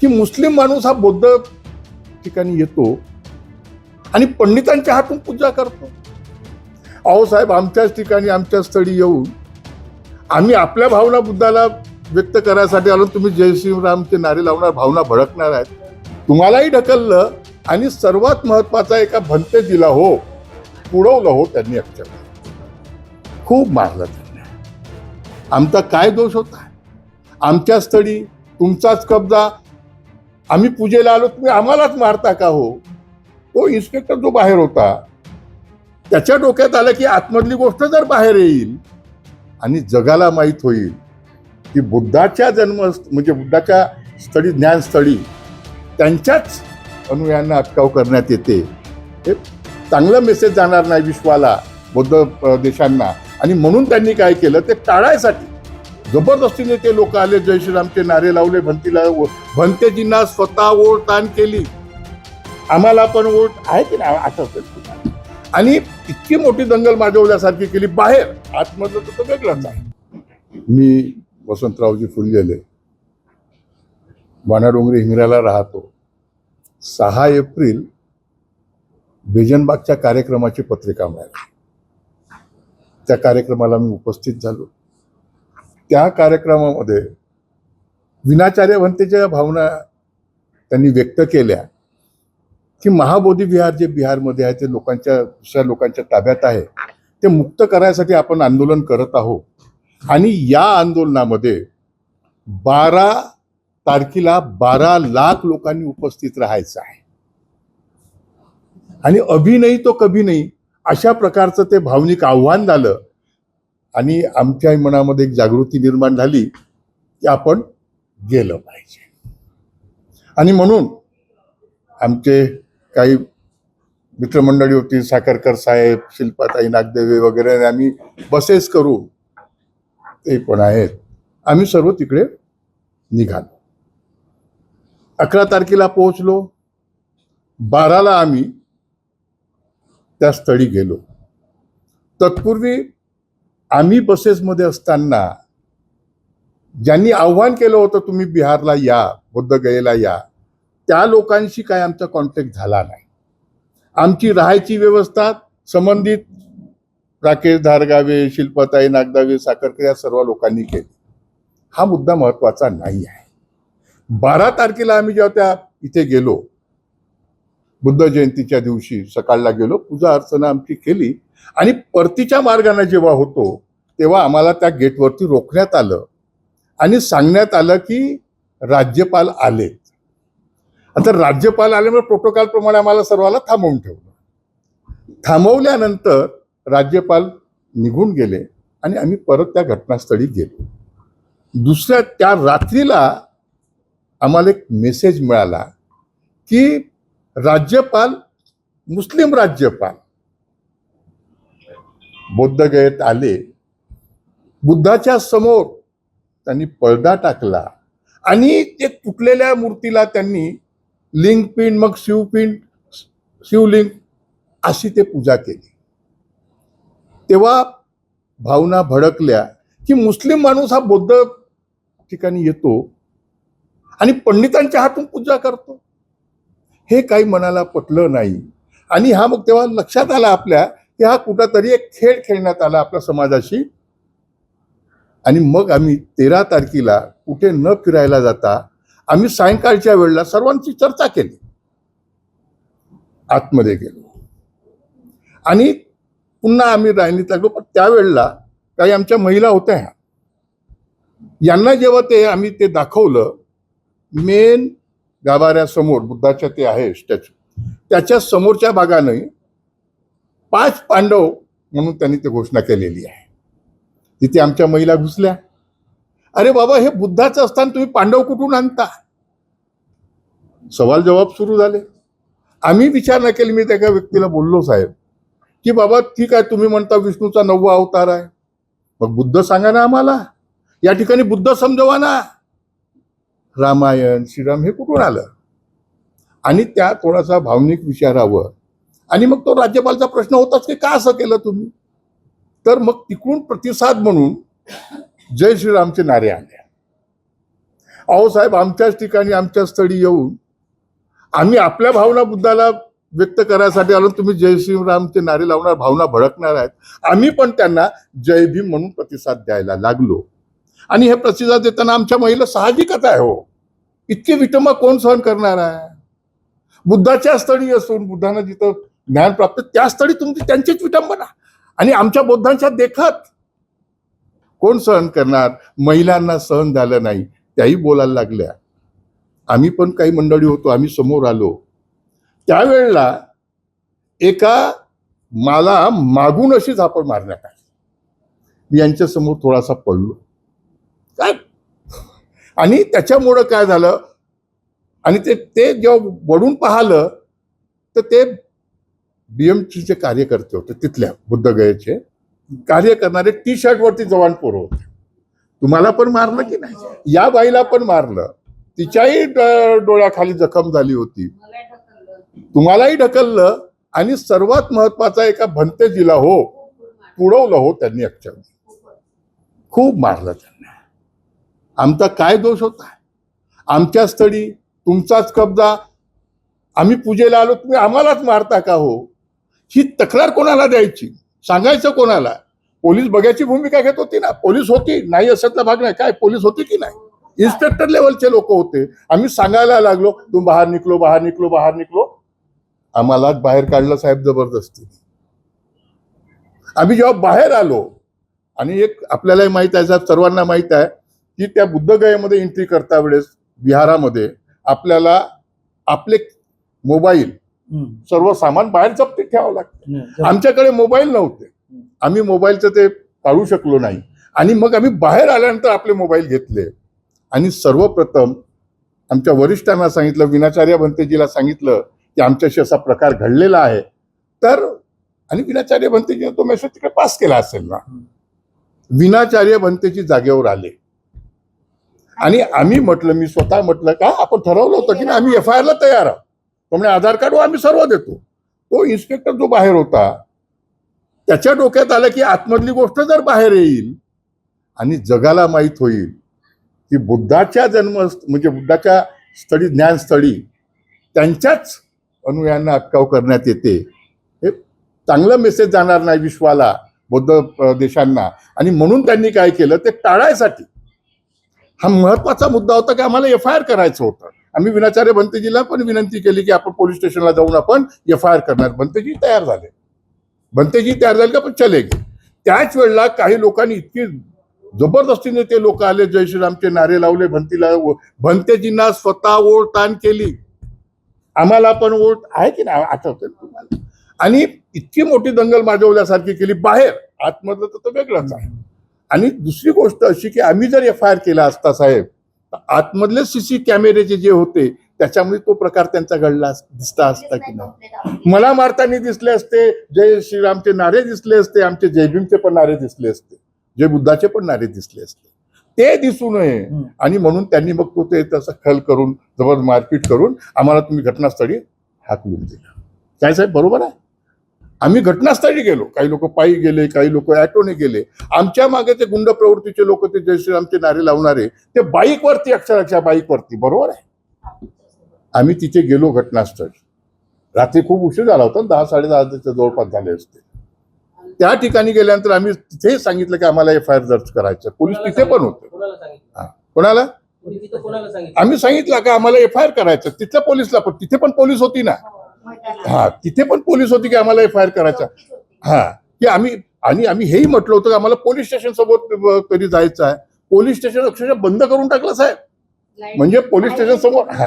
की मुस्लिम माणूस हा बौद्ध ठिकाणी येतो आणि पंडितांच्या हातून पूजा करतो. अहो साहेब आमच्याच ठिकाणी आमच्या स्थळी येऊन आम्ही आपल्या भावना बुद्धाला व्यक्त करायसाठी आलो. तुम्ही जय श्रीरामचे नारे लावणार भावना भडकणार आहेत. तुम्हालाही ढकललं आणि सर्वात महत्त्वाचा एका भंते दिला हो पुढवलं हो त्यांनी अक्षर. खूप मारलं त्यांनी. आमचा काय दोष होता? आमच्या स्थळी तुमचाच कब्जा आम्ही पूजेला आलो तुम्ही आम्हालाच मारता का हो? तो इन्स्पेक्टर जो बाहेर होता त्याच्या डोक्यात आलं की आतमधली गोष्ट जर बाहेर येईल आणि जगाला माहीत होईल की बुद्धाच्या जन्म म्हणजे बुद्धाच्या स्थळी ज्ञानस्थळी त्यांच्याच अनुयांना अटकाव करण्यात येते. हे चांगलं मेसेज जाणार नाही विश्वाला बौद्ध देशांना. आणि म्हणून त्यांनी काय केलं ते टाळायसाठी जबरदस्तीने ते लोक आले जय श्रीरामचे नारे लावले भंतीला भंतेजींना स्वतः ओढ ताण केली. आम्हाला पण ओढ आहे की नाही? आठवत आणि इतकी मोठी दंगल माजवल्यासारखी केली. बाहेर आतमधलं तर तो वेगळंच आहे. मी वसंतरावजी फुललेले. वानाडोंगरी हिंगऱ्याला राहतो. सहा एप्रिल बेजनबागच्या कार्यक्रमाची पत्रिका मिळाली. त्या कार्यक्रमाला मी उपस्थित झालो. त्या कार्यक्रमामध्ये विनाचार्य भंतेच्या भावना त्यांनी व्यक्त केल्या की महाबोधी विहार जे बिहारमध्ये आहे ते लोकांच्या दुसऱ्या लोकांच्या ताब्यात आहे. ते मुक्त करायसाठी आपण आंदोलन करत आहोत. आणि या आंदोलनामध्ये बारा तारखेला बारा लाख लोकांनी उपस्थित राहायचं आहे. आणि अभिनयी तो कभी नाही अशा प्रकारचं ते भावनिक आव्हान झालं आणि आमच्या मनामध्ये एक जागृती निर्माण झाली की आपण गेलं पाहिजे. आणि म्हणून आमचे काही मित्रमंडळी होती साखरकर साहेब शिल्पाताई नागदेवे वगैरे आम्ही बसेस करू ते पण आहेत. आम्ही सर्व तिकडे निघालो. अकरा तारखेला पोहोचलो. बाराला आम्ही त्या स्थळी गेलो. तत्पूर्वी आम्ही बसेसमध्ये असताना ज्यांनी आव्हान केलं होतं तुम्ही बिहारला या बुद्धगयेला या त्या लोकांशी काय आमचा कॉन्टॅक्ट झाला नाही. आमची राहायची व्यवस्था संबंधित राकेश धारगावे शिल्पताई नागदावे साखरकर या सर्व लोकांनी केली. हा मुद्दा महत्त्वाचा नाही आहे. बारा तारखेला आम्ही जेव्हा त्या इथे गेलो बुद्ध जयंतीच्या दिवशी सकाळला गेलो पूजा अर्चना आमची केली आणि परतीच्या मार्गाने जेव्हा होतो तेव्हा आम्हाला त्या गेटवरती रोखण्यात आलं आणि सांगण्यात आलं की राज्यपाल आलेत. आता राज्यपाल आल्यामुळे प्रोटोकॉलप्रमाणे आम्हाला सर्वाला थांबवून ठेवलं. थांबवल्यानंतर राज्यपाल निघून गेले आणि आम्ही परत त्या घटनास्थळी गेलो. दुसऱ्या त्या रात्रीला आम्हाला एक मेसेज मिळाला की राज्यपाल मुस्लिम राज्यपाल बोद्धगयेत आले. बुद्धाच्या समोर त्यांनी पडदा टाकला आणि ते तुटलेल्या मूर्तीला त्यांनी लिंगपिंड मग शिवपिंड शिवलिंग अशी ते पूजा केली. तेव्हा भावना भडकल्या की मुस्लिम माणूस हा बौद्ध ठिकाणी येतो आणि पंडितांच्या हातून पूजा करतो. हे काही मनाला पटलं नाही. आणि हा मग तेव्हा लक्षात आला आपल्या की हा कुठंतरी एक खेळ खेळण्यात आला आपल्या समाजाशी. आणि मग आम्ही तेरा तारखेला कुठे न फिरायला जाता आम्ही सायंकाळच्या वेळेला सर्वांची चर्चा केली. आतमध्ये गेलो. आणि पुन्हा आम्ही रायनीत लागलो पण त्यावेळेला काही आमच्या महिला होत्या ह्या. यांना जेव्हा ते आम्ही ते दाखवलं मेन गाभाऱ्यासमोर बुद्धाच्या ते आहे स्टॅच्यू. त्याच्या समोरच्या भागाने पाच पांडव म्हणून त्यांनी ते घोषणा केलेली आहे. तिथे आमच्या महिला घुसल्या. अरे बाबा हे बुद्धाचं असताना तुम्ही पांडव कुठून आणता? सवाल जवाब सुरू झाले. आम्ही विचार न केली मी त्या एका व्यक्तीला बोललो साहेब की बाबा ठीक आहे तुम्ही म्हणता विष्णूचा नववा अवतार आहे. मग बुद्ध सांगा ना आम्हाला. या ठिकाणी बुद्ध समजवा ना. रामायण श्रीराम हे कुठून आलं? आणि त्या थोडासा भावनिक विचारावर आणि मग तो राज्यपालचा प्रश्न होताच की का असं केलं तुम्ही? तर मग तिकडून प्रतिसाद म्हणून जय श्रीरामचे नारे आले. अहो साहेब आमच्याच ठिकाणी आमच्या स्थळी येऊन आम्ही आपल्या भावना बुद्धाला व्यक्त करायसाठी आलो तुम्ही जय श्रीरामचे नारे लावणार भावना भडकणार आहेत. आम्ही पण त्यांना जय भीम म्हणून प्रतिसाद द्यायला लागलो. आणि हे प्रतिसाद देताना आमच्या महिला साहजिकच आहे हो. इतकी विटंबा कोण सहन करणार आहे? बुद्धाच्या स्थळी असून बुद्धानं जिथं ज्ञान प्राप्त त्या स्थळी तुमची त्यांचीच विटंबना. आणि आमच्या बौद्धांच्या देखत. कोण सहन करणार? महिलांना सहन झालं नाही त्याही बोलायला लागल्या. आम्ही पण काही मंडळी होतो आम्ही समोर आलो. त्यावेळेला एका मला मागून अशी झापड मारण्यात आली. मी यांच्या समोर थोडासा पडलो. काय? आणि त्याच्यामुळं काय झालं? आणि ते ते जेव्हा वडून पाहिलं तर ते बीएमसीचे कार्यकर्ते होते तिथल्या बुद्धगयेचे. कार्य करणारे टी शर्टवरती जवान पोरं होते. तुम्हाला पण मारलं की नाही? या बाईला पण मारलं. तिच्याही ड- डोळ्याखाली जखम झाली होती. तुम्हालाही ढकललं आणि सर्वात महत्त्वाचा एका भंतेजीला हो पुरवलं हो त्यांनी अक्षर खूप मारलं त्यांना. आमचा काय दोष होता? आमच्या स्थळी तुमचाच कब्जा. आम्ही पूजेला आलो तुम्ही आम्हालाच मारता का हो? ही तक्रार कोणाला द्यायची? सांगायचं कोणाला? पोलीस बघायची भूमिका घेत होती ना? पोलीस होती? नाही अशातला भाग नाही. काय पोलीस होती की नाही? इन्स्पेक्टर लेवलचे लोक होते. आम्ही सांगायला लागलो तू बाहेर निकलो बाहेर निकलो बाहेर निकलो आम्हालाच बाहेर काढलं साहेब जबरदस्ती. आम्ही जेव्हा बाहेर आलो आणि एक आपल्यालाही माहीत आहे साहेब सर्वांना माहीत आहे की त्या बुद्धगयेमध्ये एंट्री करता वेळेस बिहारामध्ये आपल्याला आपले मोबाईल. सर्व सामान बाहेर ठेवावं लागतं. आमच्याकडे मोबाईल नव्हते. आम्ही मोबाईलचं ते काढू शकलो नाही. आणि मग आम्ही बाहेर आल्यानंतर आपले मोबाईल घेतले. आणि सर्वप्रथम आमच्या वरिष्ठांना सांगितलं विनाचार्य भंतेजीला सांगितलं की आमच्याशी असा प्रकार घडलेला आहे. तर आणि विनाचार्य भंतेजीने तो मेसेज तिकडे पास केला असेल ना. विनाचार्य भंतेजी जागेवर आले. आणि आम्ही म्हटलं मी स्वतः म्हटलं का? आपण ठरवलं होतं की आम्ही एफ आय आरला तयार आहोत. आधार कार्ड आम्ही सर्व देतो. तो इन्स्पेक्टर जो बाहेर होता त्याच्या डोक्यात आलं की आतमधली गोष्ट जर बाहेर येईल आणि जगाला माहीत होईल की बुद्धाच्या जन्म म्हणजे बुद्धाच्या स्थळी ज्ञानस्थळी त्यांच्याच अनुयांना अटकाव करण्यात येते. हे चांगलं मेसेज जाणार नाही विश्वाला बौद्ध देशांना. आणि म्हणून त्यांनी काय केलं? ते टाळायसाठी. हा महत्त्वाचा मुद्दा होता की आम्हाला एफ आय आर करायचं होतं. आम्ही विनाचार्य भंतेजीला पण विनंती केली की आपण पोलीस स्टेशनला जाऊन आपण एफ आय आर करणार. भंतेजी तयार झाले. भंतेजी तयार झाले का पण चले गे त्याच वेळेला काही लोकांनी इतकी जबरदस्तीने ते लोक आले जय श्रीरामचे नारे लावले भंतीला भंतेजींना स्वतः ओळताण केली. आम्हाला पण ओळख आहे की नाही? आठवते तुम्हाला? आणि इतकी मोठी दंगल माजवल्यासारखी केली. बाहेर आतमधलं तर तो वेगळंच आहे. आणि दुसरी गोष्ट अशी की आम्ही जर एफ आय आर केला असता साहेब आतमधले सीसी कॅमेरेचे जे होते त्याच्यामुळे तो प्रकार त्यांचा घडला दिसता असता की नाही. मला मारताना दिसले असते जय श्रीरामचे नारे दिसले असते आमचे जयभीमचे पण नारे दिसले असते जय बुद्धाचे पण नारे दिसले असते. ते दिसू नये. आणि म्हणून त्यांनी मग तो ते तसं खल करून जबर मारपीट करून आम्हाला तुम्ही घटनास्थळी हाकलून दिला. काय साहेब बरोबर आहे? आम्ही घटनास्थळी गेलो. काही लोक पायी गेले काही लोक ॲटोने गेले. आमच्या मागे ते गुंड प्रवृत्तीचे लोक ते जय श्रीरामचे नारे लावणारे ते बाईकवरती अक्षरशः बाईकवरती. बरोबर आहे? आम्ही तिथे गेलो घटनास्थळी. रात्री खूप उशीर झाला होता दहा साडेदहाच्या जवळपास झाले असते. त्या ठिकाणी गेल्यानंतर आम्ही तिथे सांगितलं की आम्हाला एफ आय आर दर्ज करायचं. पोलीस तिथे पण होते. कोणाला आम्ही सांगितलं का आम्हाला एफ आय आर करायचं. तिथल्या पोलीसला पण तिथे पण पोलीस होती ना. हा तिथे पण पोलीस होती की आम्हाला एफ आय आर करायचा. हा की आम्ही आणि आम्ही हेही म्हटलं होतं की आम्हाला पोलीस स्टेशन समोर कधी जायचं आहे? पोलीस स्टेशन अक्षरशः बंद करून टाकलं साहेब. म्हणजे पोलीस स्टेशन समोर हा.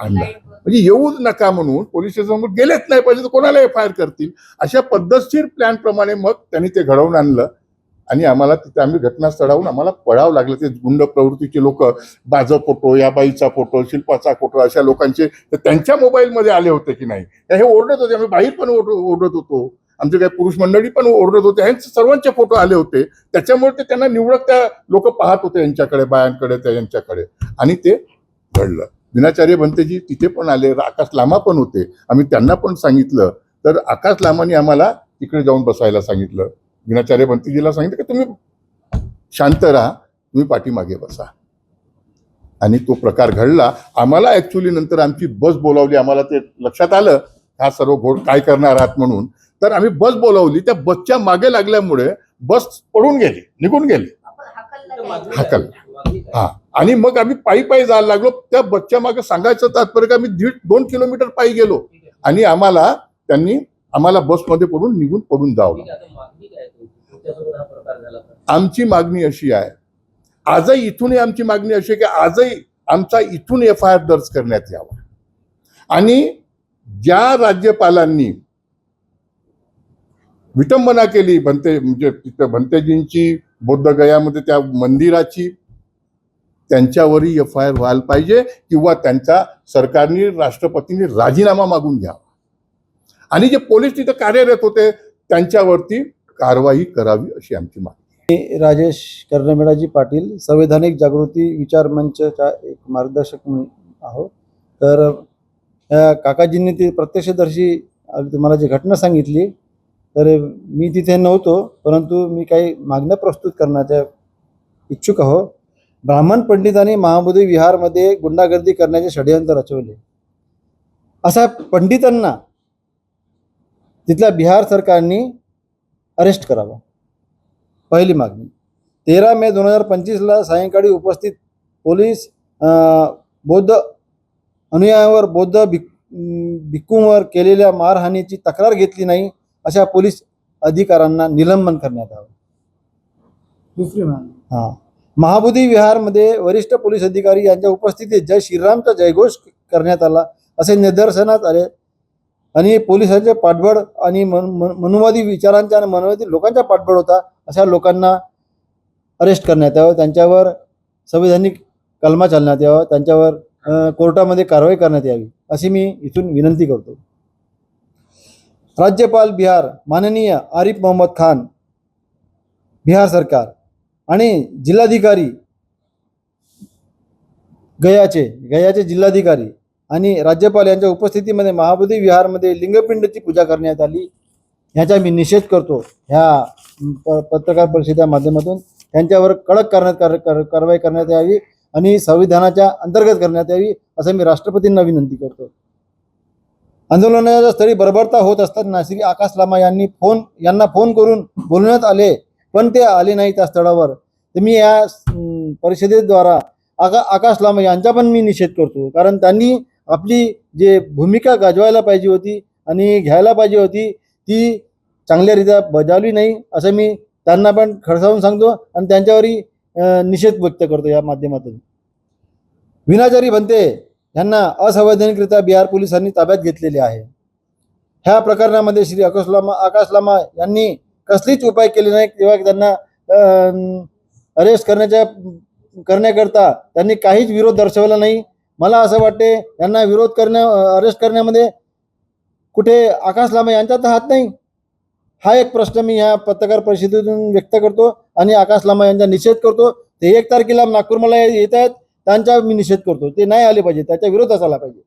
म्हणजे येऊच नका म्हणून पोलीस स्टेशन समोर गेलेच नाही पाहिजे तर कोणाला एफ आय आर करतील. अशा पद्धतशीर प्लॅन प्रमाणे मग त्यांनी ते घडवून आणलं. आणि आम्हाला तिथे आम्ही घटनास्थळाहून आम्हाला पळावं लागलं. ते गुंड प्रवृत्तीचे लोक माझा फोटो या बाईचा फोटो शिल्पाचा फोटो अशा लोकांचे तर त्यांच्या मोबाईलमध्ये आले होते की नाही? हे ओरडत होते. आम्ही बाहेर पण ओरड- ओरडत होतो. आमचे काही पुरुष मंडळी पण ओरडत होते. ह्यांचे सर्वांचे फोटो आले होते. त्याच्यामुळे ते त्यांना निवडक त्या लोक पाहत होते यांच्याकडे बायांकडे त्या यांच्याकडे. आणि ते घडलं. विनाचार्य भंतेजी तिथे पण आले. आकाश लामा पण होते. आम्ही त्यांना पण सांगितलं. तर आकाश लामानी आम्हाला तिकडे जाऊन बसायला सांगितलं. विनाचार्य बंतीजीला सांगितलं की तुम्ही शांत राहा तुम्ही पाठीमागे बसा. आणि तो प्रकार घडला. आम्हाला ॲक्च्युली नंतर आमची बस बोलावली आम्हाला ते लक्षात आलं हा सर्व घोड काय करणार आहात म्हणून. तर आम्ही बस बोलावली त्या बसच्या मागे लागल्यामुळे बस पडून गेली निघून गेली. हाकल. हा. आणि मग आम्ही पायी पायी जायला लागलो. त्या बसच्या मागे सांगायचं तात्पर्य का आम्ही दीड दोन किलोमीटर पायी गेलो. आणि आम्हाला त्यांनी आम्हाला बसमध्ये पडून निघून पडून जावं आमची मागणी अशी आहे. आजही इथूनही आमची मागणी अशी आहे की आजही आमचा इथून एफ आय आर दर्ज करण्यात यावा. आणि ज्या राज्यपालांनी विटंबना केली भंते म्हणजे तिथं भंतेजींची बौद्धगयामध्ये त्या मंदिराची त्यांच्यावरही एफ आय आर व्हायला पाहिजे किंवा त्यांचा सरकारने राष्ट्रपतींनी राजीनामा मागून घ्यावा. आणि जे पोलीस तिथं कार्यरत होते त्यांच्यावरती कारवाई करावी अशी आमची मागणी मी राजेश कर्णमेळाजी पाटील संवैधानिक जागृती विचार मंचचा एक मार्गदर्शक आहोत. आहो तर काकाजींनी ती प्रत्यक्षदर्शी तुम्हाला जी घटना सांगितली तर मी तिथे नव्हतो परंतु मी काही मागण्या प्रस्तुत करण्याच्या इच्छुक आहो ब्राह्मण पंडितांनी महाबोधी विहारमध्ये गुंडागर्दी करण्याचे षडयंत्र रचवले. अशा पंडितांना तिथल्या बिहार सरकारने अरेस्ट करावा. पहिली मागणी. तेरा मे दोन हजार पंचवीसला सायंकाळी उपस्थित पोलीस बौद्ध अनुयायावर बौद्ध भिक भिक्खूंवर केलेल्या मारहाणीची तक्रार घेतली नाही अशा पोलीस अधिकाऱ्यांना निलंबन करण्यात यावं दुसरी मागणी. हां. महाबोधी विहारमध्ये वरिष्ठ पोलीस अधिकारी यांच्या उपस्थितीत जय श्रीरामचा जयघोष करण्यात आला असे निदर्शनात आले. आणि पोलिसांचे पाठबळ आणि मन मन- मनुवादी विचारांच्या आणि मनवादी लोकांचा पाठबळ होता अशा लोकांना अरेस्ट करण्यात यावं त्यांच्यावर संविधानिक कलमा चालण्यात यावं त्यांच्यावर कोर्टामध्ये कारवाई करण्यात यावी अशी मी इथून विनंती करतो. राज्यपाल बिहार माननीय आरिफ मोहम्मद खान बिहार सरकार आणि जिल्हाधिकारी गयाचे गयाचे जिल्हाधिकारी आणि राज्यपाल यांच्या उपस्थितीमध्ये महाबोधी विहारमध्ये लिंगपिंडची पूजा करण्यात आली ह्याचा मी निषेध करतो. ह्या प- पत्रकार परिषदेच्या माध्यमातून त्यांच्यावर कडक करण्यात कार- कर, कारवाई करण्यात यावी आणि संविधानाच्या अंतर्गत करण्यात यावी असं मी राष्ट्रपतींना विनंती करतो. आंदोलनाच्या स्थळी बरबरता होत असताना श्री आकाश लामा यांनी फोन यांना फोन करून बोलवण्यात आले पण ते आले नाही त्या स्थळावर. तर मी या परिषदेद्वारा आका आकाश लामा यांचा पण मी निषेध करतो कारण त्यांनी आपली जे भूमिका गाजवायला पाहिजे होती आणि घ्यायला पाहिजे होती ती चांगल्यारीत्या बजावली नाही असं मी त्यांना पण खडसावून सांगतो आणि त्यांच्यावरही निषेध व्यक्त करतो या माध्यमातून. विनाचारी बनते यांना असंवैधानिकरित्या बिहार पोलिसांनी ताब्यात घेतलेले आहे. ह्या प्रकरणामध्ये श्री आकाश लामा आकाश लामा यांनी कसलीच उपाय केले नाही किंवा त्यांना अरेस्ट करण्याच्या करण्याकरता त्यांनी काहीच विरोध दर्शवला नाही. मला असं वाटते यांना विरोध करण्या अरेस्ट करण्यामध्ये कुठे आकाश लामा यांच्यात तर हात नाही. हा एक प्रश्न मी ह्या पत्रकार परिषदेतून व्यक्त करतो आणि आकाश लामा यांचा निषेध करतो. ते एक तारखेला नागपूर मला येत आहेत त्यांचा मी निषेध करतो. ते नाही आले पाहिजे त्याच्या विरोध असायला पाहिजे.